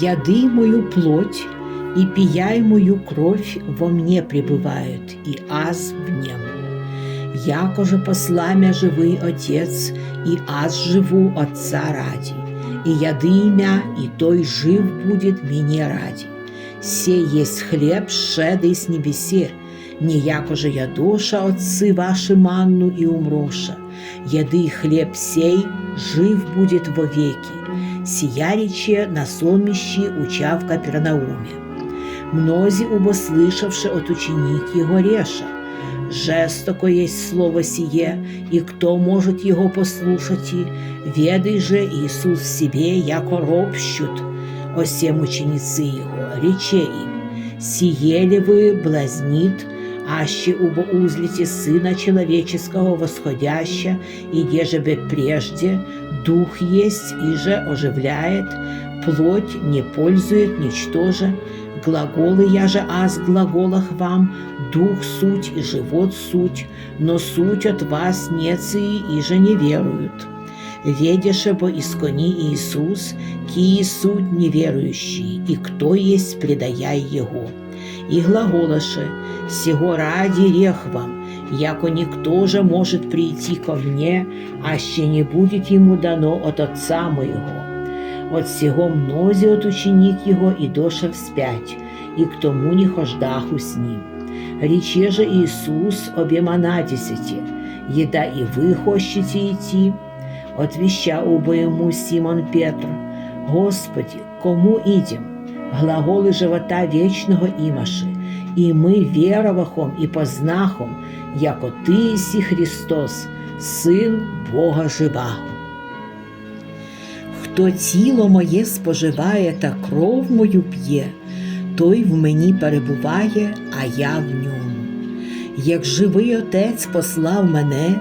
яды мою плоть и пияй мою кровь во мне пребывают, и аз в нем. Яко же посла мя живый Отец, и аз живу Отца ради, и яды мя, и той жив будет мне ради. Се есть хлеб, шедый с небесе, не яко же ядоша Отцы ваши манну и умроша, яды хлеб сей, жив будет вовеки. Сия рече на сонмищі уча в Капернауме. Мнозі убо слышавши от ученик его реша, жестоко есть слово сие, и кто может его послушать, и ведай же Иисус в себе, яко ропщут, о сем ученицы его, рече им, сие ли вы блазнит, аще убо узлите Сына Человеческого восходяща, и деже бы прежде Дух есть и же оживляет, плоть не пользует ничтоже, глаголы я же аз глаголах вам, дух суть и живот суть, но суть от вас неции и же не веруют. Ведеше бо искони Иисус, кии суть неверующий, и кто есть предаяй Его. И глаголаше, сего ради рех вам, яко никто же может прийти ко мне, аще не будет ему дано от Отца моего. От сего мнози от ученик его и доша вспять, и к тому не хождаху с ним. Рече же Иисус обема надесяти, еда и вы хочете идти, Отвеща оба ему Симон Петр, Господи, кому идем? Глаголи живота вечного имаши, и мы веровахом и познахом, яко сі Христос, Син Бога живаго. Хто тіло моє споживає та кров мою п'є, той в мені перебуває, а я в ньому. Як живий Отець послав мене,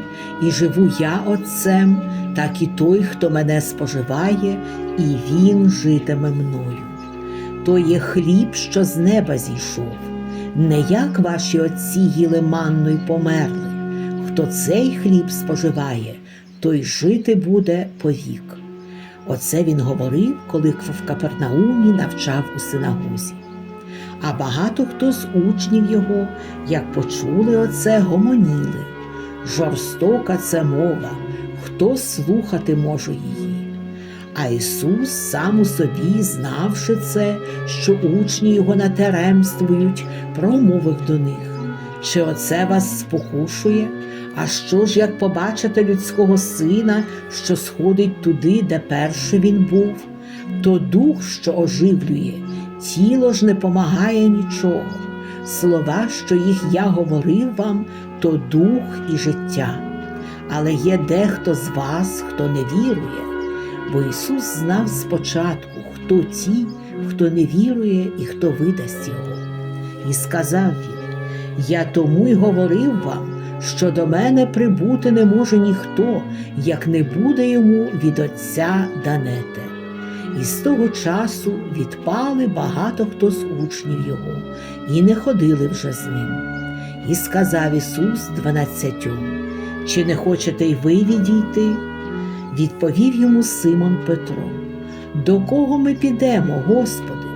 і живу я Отцем, так і той, хто мене споживає, і він житиме мною. То є хліб, що з неба зійшов, не як ваші отці їли манну й померли. Хто цей хліб споживає, той жити буде повік. Оце він говорив, коли в Капернаумі навчав у синагозі. А багато хто з учнів його, як почули оце, гомоніли. Жорстока це мова, хто слухати може її. А Ісус сам у собі, знавши це, що учні його натеремствують, промовив до них. Чи оце вас спокушує? А що ж, як побачите людського сина, що сходить туди, де перший він був, то дух, що оживлює, тіло ж не помагає нічого. Слова, що їх я говорив вам, то дух і життя. Але є дехто з вас, хто не вірує, бо Ісус знав спочатку, хто ті, хто не вірує і хто видасть його. І сказав він: Я тому й говорив вам, що до мене прибути не може ніхто, як не буде йому від Отця данете. І з того часу відпали багато хто з учнів його, і не ходили вже з ним. І сказав Ісус дванадцятьом, чи не хочете й ви відійти? Відповів йому Симон Петро. До кого ми підемо, Господи?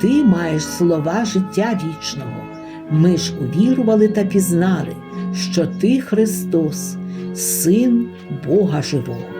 Ти маєш слова життя вічного. Ми ж увірували та пізнали, що Ти Христос, Син Бога Живого.